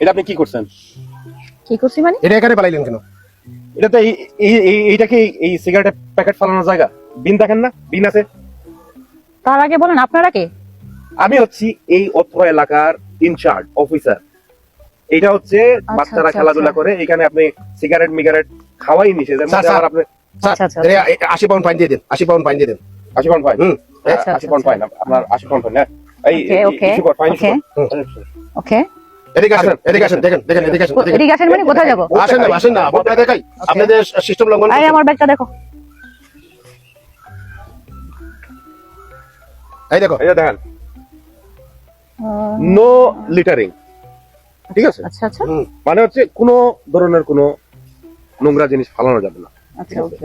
এটা আপনি কি করছেন? কি করছি মানে? এটা এখানে পালাইলেন কেন? এটা তো এই এই- এই- এইটা কি এই সিগারেটের প্যাকেট ফালানোর জায়গা? বিন দেখেন না? বিন আছে? তার আগে বলেন আপনারা কে? আমি হচ্ছি এই অত্র এলাকার ইনচার্জ অফিসার এটা হচ্ছে বাচ্চারা আচ্ছা, খেলাধুলা আচ্ছা। করে এখানে আপনি সিগারেট মিগারেট খাওয়াই নিষেধ এর স্যার, মধ্যে স্যার। আবার আপনি আচ্ছা, আচ্ছা, আশি পাউন্ড ফাইন দিয়ে দেন আশি পাউন্ড ফাইন দিয়ে দেন। আশি পাউন্ড ফাইন হুম। আচ্ছা, আশি পাউন্ড ফাইন আপনার আশি পাউন্ড ফাইন এই Okay, okay, ফাইন ওকে এদিকে আসেন আসেন। এদিকে আসেন দেখেন দেখেন এদিকে আসেন এদিকে- এদিকে আসেন মানে কোথায় যাব? আসেন না আসেন না আপনারা দেখাই। আপনাদের সিস্টেম লঙ্ঘন আরে আমার ব্যাগটা দেখো। এই দেখো। এই দেখেন। নো লিটারিং ঠিক আছে? আচ্ছা আচ্ছা। মানে হচ্ছে কোনো ধরনের কোনো নোংরা জিনিস ফালানো যাবে না। আচ্ছা okay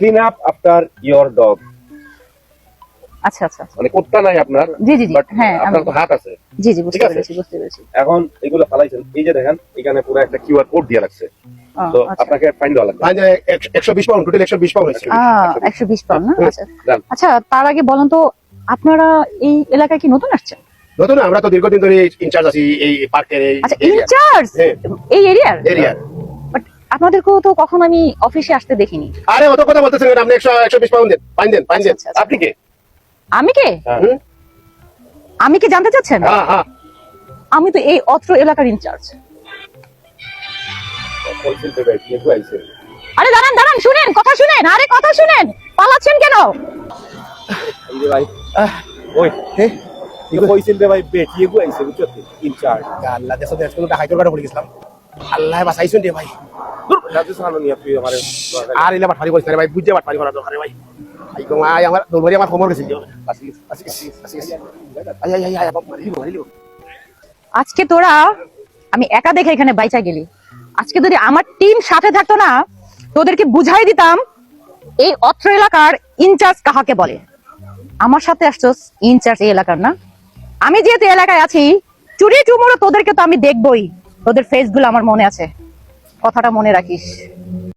clean up after your dog আচ্ছা আচ্ছা আচ্ছা। মানে কোত্তা নাই আপনার জি জি জি। হ্যাঁ আপনার তো হাত আছে। জি জি বুঝতে পেরেছি বুঝতে পেরেছি। এখন এগুলো ফালাইছেন। এই যে দেখেন এখানে পুরো একটা কিউআর কোড দিয়ে রাখছে। তো আচ্ছা। আপনাকে ফাইন দেওয়া লাগবে। ফাইন একশো বিশ পাউন্ড টোটাল একশো বিশ পাউন্ড হয়েছে। আহ, একশো বিশ পাউন্ড। না? আচ্ছা। আচ্ছা তার আগে বলেন তো আপনারা এই এলাকায় কি নতুন আসছেন? নতুন আমরা তো দীর্ঘদিন ধরে ইনচার্জ আছি এই পার্কের এই আচ্ছা ইনচার্জ হ্যাঁ। এই এরিয়ার এরিয়ার বাট আপনাদেরকেও তো কখন আমি অফিসে আসতে দেখিনি। আরে অত কথা বলতেছেন আপনি একশো একশো বিশ পাউন্ড দেন ফাইন দেন ফাইন দেন। আচ্ছা। আপনি কে? আমি কে? হ্যাঁ। আমি কি জানতে চাচ্ছেন? হ্যাঁ হ্যাঁ। আমি তো এই অত্র এলাকার ইনচার্জ। আরে দাঁড়ান দাঁড়ান শুনেন কথা শুনেন আরে কথা শুনেন পালাচ্ছেন কেন? এই যে ভাই ওই কি কইছিল ভাই বেটিয়ে গো আইছে বুঝছ? ইনচার্জ। আল্লাহ দেশে দেশ কোনো ডাকাইতর পড়ে গেছিলাম। আল্লাহ বাঁচাইছেন রে ভাই। রাজু সানো নিয়ে তুই আমারে আর এলে বাটফারি করিস রে ভাই বুঝছে বাটফারি করা দরকার রে ভাই। আই গো আই আমার দৌড়ি আমার খবর গেছে আসি আসি আসি আসি আই আই আই আই বাপ মারি মারি আজকে তোরা আমি একা দেখে এখানে বাইচা গেলি। আজকে যদি আমার টিম সাথে থাকতো না তোদেরকে বুঝাই দিতাম এই অত্র এলাকার ইনচার্জ কাহাকে বলে। আমার সাথে আসছস ইনচার্জ এই এলাকার না? আমি যেহেতু এলাকায় আছি চুরি চুমুরো তোদেরকে তো আমি দেখবই। তোদের ফেসগুলো আমার মনে আছে। কথাটা মনে রাখিস।